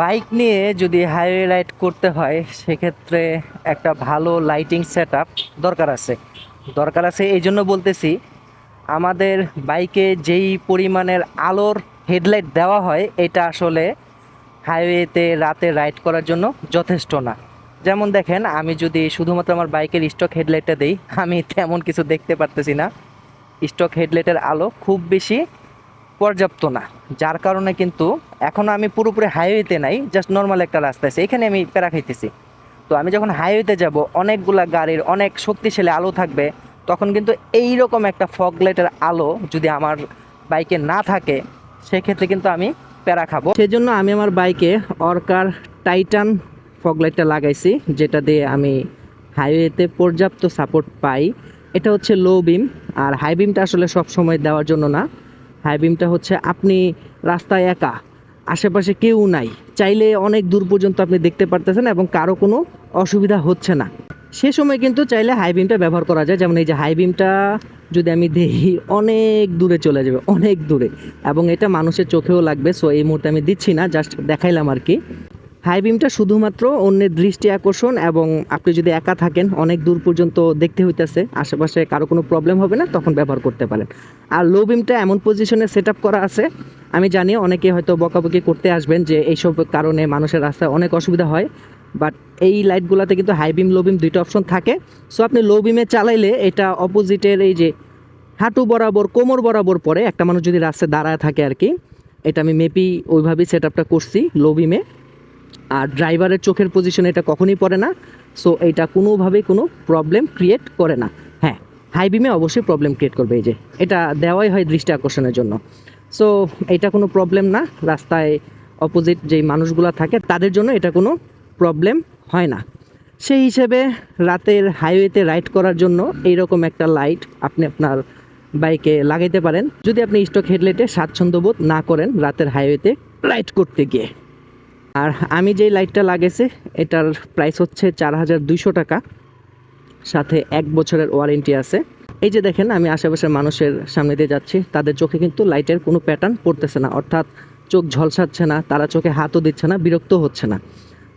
Bike নিয়ে যদি highway ride করতে হয়, সেক্ষেত্রে একটা ভালো লাইটিং সেট দরকার আছে। দরকার আছে এই জন্য বলতেছি, আমাদের বাইকে যেই পরিমাণের আলোর হেডলাইট দেওয়া হয়, এটা আসলে হাইওয়েতে রাতে রাইড করার জন্য যথেষ্ট না। যেমন দেখেন, আমি যদি শুধুমাত্র আমার বাইকের স্টক হেডলাইটটা দিই, আমি তেমন কিছু দেখতে পারতেছি না। স্টক হেডলাইটের আলো খুব বেশি পর্যাপ্ত না। যার কারণে কিন্তু এখনও আমি পুরোপুরি হাইওয়েতে নাই জাস্ট নর্মাল একটা রাস্তা আছে। এখানে আমি প্যারা খাইতেছি। তো আমি যখন হাইওয়েতে যাব, অনেকগুলা গাড়ির অনেক শক্তিশালী আলো থাকবে, তখন কিন্তু এই রকম একটা ফগ লাইটের আলো যদি আমার বাইকে না থাকে, সেক্ষেত্রে কিন্তু আমি প্যারা খাব। সেজন্য আমি আমার বাইকে অর্কার টাইটান ফগ লাইটটা লাগাইছি, যেটা দিয়ে আমি হাইওয়েতে পর্যাপ্ত সাপোর্ট পাই। এটা হচ্ছে লো বিম আর হাই বিমটা আসলে সব সময় দেওয়ার জন্য না। হাই বিমটা হচ্ছে আপনি রাস্তায় একা, আশেপাশে কেউ নাই। চাইলে অনেক দূর পর্যন্ত আপনি দেখতে পারতেছেন এবং কারও কোনো অসুবিধা হচ্ছে না। সে সময় কিন্তু চাইলে হাই বিমটা ব্যবহার করা যায়। যেমন এই যে হাই বিমটা যদি আমি দেখি, অনেক দূরে চলে যাবে, অনেক দূরে। এবং এটা মানুষের চোখেও লাগবে সো এই মুহূর্তে আমি দিচ্ছি না জাস্ট দেখাইলাম আর কি। হাই বিমটা শুধুমাত্র অন্যের দৃষ্টি আকর্ষণ এবং আপনি যদি একা থাকেন, অনেক দূর পর্যন্ত দেখতে হইতেছে, আশেপাশে কারও কোনো প্রবলেম হবে না, তখন ব্যবহার করতে পারেন। আর লো বিমটা এমন পজিশনে সেট করা আছে, আমি জানি অনেকে হয়তো বকাবকি করতে আসবেন যে এইসব কারণে মানুষের রাস্তায় অনেক অসুবিধা হয় বাট এই লাইটগুলোতে কিন্তু হাই বিম লো বিম দুইটা অপশন থাকে। সো আপনি লো বিমে চালাইলে এটা অপোজিটের এই যে হাঁটু বরাবর, কোমর বরাবর পরে একটা মানুষ যদি রাস্তায় দাঁড়ায় থাকে আর কি, এটা আমি মেপি ওইভাবেই সেট আপটা করছি লো বিমে আর ড্রাইভারের চোখের পজিশনে এটা কখনোই পড়ে না। সো এটা কোনোভাবেই কোনো প্রবলেম ক্রিয়েট করে না। হ্যাঁ হাই বিমে অবশ্যই প্রবলেম ক্রিয়েট করবে এই যে। এটা দেওয়াই হয় দৃষ্টি আকর্ষণের জন্য। সো এটা কোনো প্রবলেম না। রাস্তায় অপোজিট যেই মানুষগুলো থাকে, তাদের জন্য এটা কোনো প্রবলেম হয় না। সেই হিসেবে রাতের হাইওয়েতে রাইড করার জন্য এইরকম একটা লাইট আপনি আপনার বাইকে লাগাইতে পারেন। যদি আপনি স্টক হেডলাইটে স্বাচ্ছন্দ্য বোধ না করেন রাতের হাইওয়েতে রাইড করতে গিয়ে। আর আমি যেই লাইটটা লাগেছে, এটার প্রাইস হচ্ছে চার হাজার দুইশো টাকা। সাথে এক বছরের ওয়ারেন্টি আছে। এই যে দেখেন, আমি আশেপাশের মানুষের সামনে দিয়ে যাচ্ছি, তাদের চোখে কিন্তু লাইটের কোনো প্যাটার্ন পড়তেছে না। অর্থাৎ চোখ ঝলসাচ্ছে না, তারা চোখে হাতও দিচ্ছে না বিরক্ত হচ্ছে না।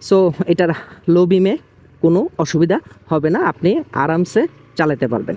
সো এটার লো বিমে কোনো অসুবিধা হবে না, আপনি আরামসে চালাতে পারবেন।